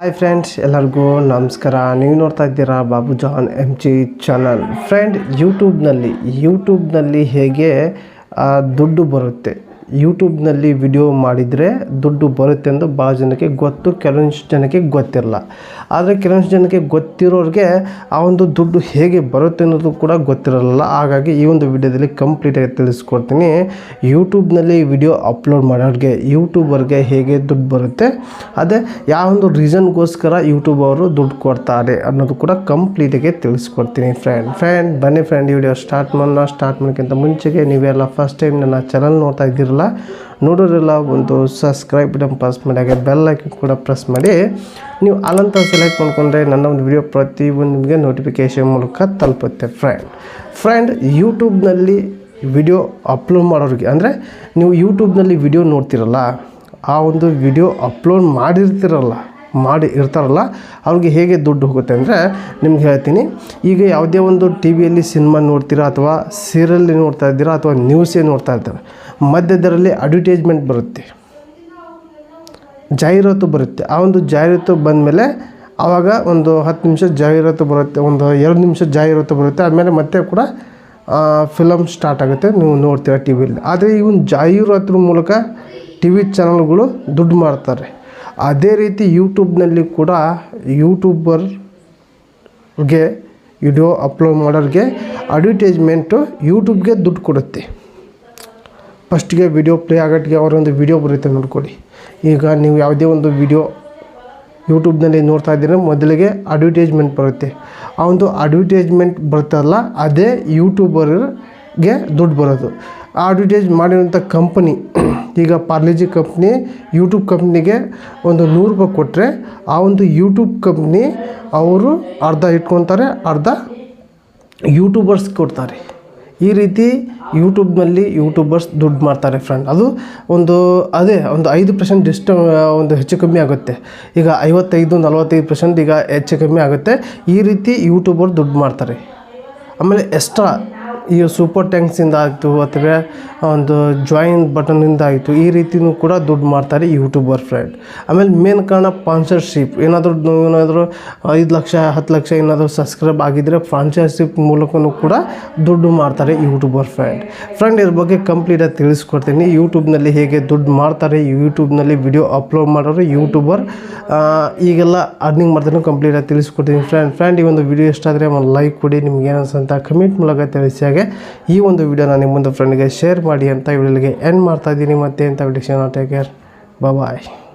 Hi friends ಎಲ್ಲರಿಗೂ ನಮಸ್ಕಾರ. ನೀವು ನೋಡ್ತಾ ಇದ್ದೀರಾ Babu John M G channel friend ಯೂಟ್ಯೂಬ್ನಲ್ಲಿ ಯೂಟ್ಯೂಬ್ನಲ್ಲಿ ಹೇಗೆ ದುಡ್ಡು ಬರುತ್ತೆ? ಯೂಟ್ಯೂಬ್ನಲ್ಲಿ ವಿಡಿಯೋ ಮಾಡಿದರೆ ದುಡ್ಡು ಬರುತ್ತೆ ಎಂದು ಭಾಳ ಜನಕ್ಕೆ ಗೊತ್ತು, ಕೆಲವೊಂದಿಷ್ಟು ಜನಕ್ಕೆ ಗೊತ್ತಿರಲ್ಲ. ಆದರೆ ಕೆಲವೊಂದು ಜನಕ್ಕೆ ಗೊತ್ತಿರೋರಿಗೆ ಆ ಒಂದು ದುಡ್ಡು ಹೇಗೆ ಬರುತ್ತೆ ಅನ್ನೋದು ಕೂಡ ಗೊತ್ತಿರಲ್ಲ. ಹಾಗಾಗಿ ಈ ಒಂದು ವಿಡಿಯೋದಲ್ಲಿ ಕಂಪ್ಲೀಟಾಗಿ ತಿಳಿಸ್ಕೊಡ್ತೀನಿ. ಯೂಟ್ಯೂಬ್ನಲ್ಲಿ ವಿಡಿಯೋ ಅಪ್ಲೋಡ್ ಮಾಡೋರಿಗೆ, ಯೂಟ್ಯೂಬರ್ಗೆ ಹೇಗೆ ದುಡ್ಡು ಬರುತ್ತೆ, ಅದೇ ಯಾವ ಒಂದು ರೀಸನ್ಗೋಸ್ಕರ ಯೂಟ್ಯೂಬ್ ಅವರು ದುಡ್ಡು ಕೊಡ್ತಾರೆ ಅನ್ನೋದು ಕೂಡ ಕಂಪ್ಲೀಟಾಗಿ ತಿಳಿಸ್ಕೊಡ್ತೀನಿ ಫ್ರೆಂಡ್ ಫ್ರೆಂಡ್ ಬನ್ನಿ ಫ್ರೆಂಡ್ ವಿಡಿಯೋ ಸ್ಟಾರ್ಟ್ ಮಾಡೋಣ. ಸ್ಟಾರ್ಟ್ ಮಾಡೋಕ್ಕಿಂತ ಮುಂಚೆಗೆ ನೀವೆಲ್ಲ ಫಸ್ಟ್ ಟೈಮ್ ನನ್ನ ಚಾನಲ್ ನೋಡ್ತಾ ಇದ್ದೀರಲ್ಲ, ನೋಡೋರೆಲ್ಲ ಒಂದು ಸಬ್ಸ್ಕ್ರೈಬ್ ಬಟನ್ ಪ್ರೆಸ್ ಮಾಡಿ, ಹಾಗೆ ಬೆಲ್ ಐಕನ್ ಕೂಡ ಪ್ರೆಸ್ ಮಾಡಿ. ನೀವು ಅಲ್ಲಂತ ಸೆಲೆಕ್ಟ್ ಮಾಡ್ಕೊಂಡ್ರೆ ನನ್ನ ಒಂದು ವಿಡಿಯೋ ಪ್ರತಿಯೊಂದು ನಿಮಗೆ ನೋಟಿಫಿಕೇಷನ್ ಮೂಲಕ ತಲುಪುತ್ತೆ ಫ್ರೆಂಡ್ ಫ್ರೆಂಡ್ ಯೂಟ್ಯೂಬ್ನಲ್ಲಿ ವಿಡಿಯೋ ಅಪ್ಲೋಡ್ ಮಾಡೋರಿಗೆ, ಅಂದರೆ ನೀವು ಯೂಟ್ಯೂಬ್ನಲ್ಲಿ ವಿಡಿಯೋ ನೋಡ್ತಿರಲ್ಲ, ಆ ಒಂದು ವಿಡಿಯೋ ಅಪ್ಲೋಡ್ ಮಾಡಿರ್ತಿರಲ್ಲ, ಮಾಡಿ ಇರ್ತಾರಲ್ಲ, ಅವ್ರಿಗೆ ಹೇಗೆ ದುಡ್ಡು ಹೋಗುತ್ತೆ ಅಂದರೆ ನಿಮ್ಗೆ ಹೇಳ್ತೀನಿ. ಈಗ ಯಾವುದೇ ಒಂದು ಟಿ ವಿಯಲ್ಲಿ ಸಿನಿಮಾ ನೋಡ್ತೀರಾ ಅಥವಾ ಸೀರಿಯಲ್ ನೋಡ್ತಾ ಇದ್ದೀರಾ ಅಥವಾ ನ್ಯೂಸೇ ನೋಡ್ತಾ ಇರ್ತಾರೆ, ಮಧ್ಯದರಲ್ಲಿ ಅಡ್ವರ್ಟೈಸ್ಮೆಂಟ್ ಬರುತ್ತೆ. ಜಾಹೀರಾತು ಬರುತ್ತೆ. ಆ ಒಂದು ಜಾಹೀರಾತು ಬಂದಮೇಲೆ ಆವಾಗ ಒಂದು ಹತ್ತು ನಿಮಿಷ ಜಾಹೀರಾತು ಬರುತ್ತೆ, ಒಂದು ಎರಡು ನಿಮಿಷ ಜಾಹೀರಾತು ಬರುತ್ತೆ. ಆಮೇಲೆ ಮತ್ತೆ ಕೂಡ ಫಿಲಮ್ ಸ್ಟಾರ್ಟ್ ಆಗುತ್ತೆ. ನೀವು ನೋಡ್ತೀರ ಟಿ ವಿಲಿ ಆದರೆ ಈ ಒಂದು ಜಾಹೀರಾತು ಮೂಲಕ ಟಿ ವಿ ಚಾನಲ್ಗಳು ದುಡ್ಡು ಮಾಡ್ತಾರೆ ಅದೇ ರೀತಿ ಯೂಟ್ಯೂಬ್ನಲ್ಲಿ ಕೂಡ ಯೂಟ್ಯೂಬರ್ಗೆ ವಿಡಿಯೋ ಅಪ್ಲೋಡ್ ಮಾಡೋರಿಗೆ ಅಡ್ವರ್ಟೈಸ್ಮೆಂಟು ಯೂಟ್ಯೂಬ್ಗೆ ದುಡ್ಡು ಕೊಡುತ್ತೆ. ಫಸ್ಟ್ಗೆ ವಿಡಿಯೋ ಪ್ಲೇ ಆಗೋಟ್ಟಿಗೆ ಅವರೊಂದು ವಿಡಿಯೋ ಬರುತ್ತೆ ನೋಡ್ಕೊಳ್ಳಿ. ಈಗ ನೀವು ಯಾವುದೇ ಒಂದು ವಿಡಿಯೋ ಯೂಟ್ಯೂಬ್ನಲ್ಲಿ ನೋಡ್ತಾ ಇದ್ದೀರ, ಮೊದಲಿಗೆ ಅಡ್ವರ್ಟೈಸ್ಮೆಂಟ್ ಬರುತ್ತೆ. ಆ ಒಂದು ಅಡ್ವರ್ಟೈಸ್ಮೆಂಟ್ ಬರ್ತಲ್ಲ ಅದೇ ಯೂಟ್ಯೂಬರ್ಗೆ ದುಡ್ಡು ಬರೋದು. ಆ ಅಡ್ವರ್ಟೈಸ್ ಮಾಡಿರೋಂಥ ಕಂಪನಿ ಈಗ ಪಾರ್ಲೆಜಿ ಕಂಪ್ನಿ ಯೂಟ್ಯೂಬ್ ಕಂಪ್ನಿಗೆ ಒಂದು ನೂರು ರೂಪಾಯಿ ಕೊಟ್ಟರೆ ಆ ಒಂದು ಯೂಟ್ಯೂಬ್ ಕಂಪ್ನಿ ಅವರು ಅರ್ಧ ಇಟ್ಕೊತಾರೆ ಅರ್ಧ ಯೂಟ್ಯೂಬರ್ಸ್ ಕೊಡ್ತಾರೆ. ಈ ರೀತಿ ಯೂಟ್ಯೂಬ್ನಲ್ಲಿ ಯೂಟ್ಯೂಬರ್ಸ್ ದುಡ್ಡು ಮಾಡ್ತಾರೆ ಫ್ರೆಂಡ್ ಅದು ಒಂದು, ಅದೇ, ಒಂದು ಐದು ಪರ್ಸೆಂಟ್ ಡಿಸ್ಟ ಒಂದು ಹೆಚ್ಚು ಕಮ್ಮಿ ಆಗುತ್ತೆ. ಈಗ ಐವತ್ತೈದು, ನಲವತ್ತೈದು ಪರ್ಸೆಂಟ್ ಈಗ ಹೆಚ್ಚು ಕಮ್ಮಿ ಆಗುತ್ತೆ. ಈ ರೀತಿ ಯೂಟ್ಯೂಬರ್ ದುಡ್ಡು ಮಾಡ್ತಾರೆ. ಆಮೇಲೆ ಎಕ್ಸ್ಟ್ರಾ ಈ ಸೂಪರ್ ಟ್ಯಾಂಕ್ಸಿಂದ ಆಯಿತು ಅಥವಾ ಒಂದು ಜಾಯಿನ್ ಬಟನಿಂದ ಆಯಿತು, ಈ ರೀತಿಯೂ ಕೂಡ ದುಡ್ಡು ಮಾಡ್ತಾರೆ ಯೂಟ್ಯೂಬರ್ ಫ್ರೆಂಡ್ ಆಮೇಲೆ ಮೇನ್ ಕಾರಣ ಸ್ಪಾನ್ಸರ್ಶಿಪ್ ಏನಾದರೂ ಏನಾದರೂ ಐದು ಲಕ್ಷ, ಹತ್ತು ಲಕ್ಷ ಏನಾದರೂ ಸಬ್ಸ್ಕ್ರೈಬ್ ಆಗಿದ್ದರೆ ಫ್ರಾಂಚೈಸಿಪ್ ಮೂಲಕನೂ ಕೂಡ ದುಡ್ಡು ಮಾಡ್ತಾರೆ ಯೂಟ್ಯೂಬರ್ ಫ್ರೆಂಡ್ ಫ್ರೆಂಡ್ ಇದ್ರ ಬಗ್ಗೆ ಕಂಪ್ಲೀಟಾಗಿ ತಿಳಿಸ್ಕೊಡ್ತೀನಿ. ಯೂಟ್ಯೂಬ್ನಲ್ಲಿ ಹೇಗೆ ದುಡ್ಡು ಮಾಡ್ತಾರೆ ಯೂಟ್ಯೂಬ್ನಲ್ಲಿ ವಿಡಿಯೋ ಅಪ್ಲೋಡ್ ಮಾಡೋರು ಯೂಟ್ಯೂಬರ್ ಈಗೆಲ್ಲ ಅರ್ನಿಂಗ್ ಮಾಡ್ತಾನೆ ಕಂಪ್ಲೀಟಾಗಿ ತಿಳಿಸ್ಕೊಡ್ತೀನಿ ಫ್ರೆಂಡ್ ಫ್ರೆಂಡ್ ಈ ಒಂದು ವಿಡಿಯೋ ಇಷ್ಟ ಆದರೆ ಒಂದು ಲೈಕ್ ಕೊಡಿ. ನಿಮ್ಗೆ ಏನನ್ಸಂತ ಕಮೆಂಟ್ ಮೂಲಕ ತಿಳಿಸಿ. ಹಾಗೆ ಈ ಒಂದು ವಿಡಿಯೋನ ನಿಮ್ಮೊಂದು ಫ್ರೆಂಡ್ಗೆ ಶೇರ್ ಮಾಡಿ ಅಂತ ವಿಡಿಯೋಗೆ ಎಂಡ್ ಮಾಡ್ತಾ ಇದ್ದೀನಿ ಮತ್ತೆ ಅಂತ ವಿಡಿಯೋ ಟೇಕ್ ಕೇರ್ ಬಾಯ್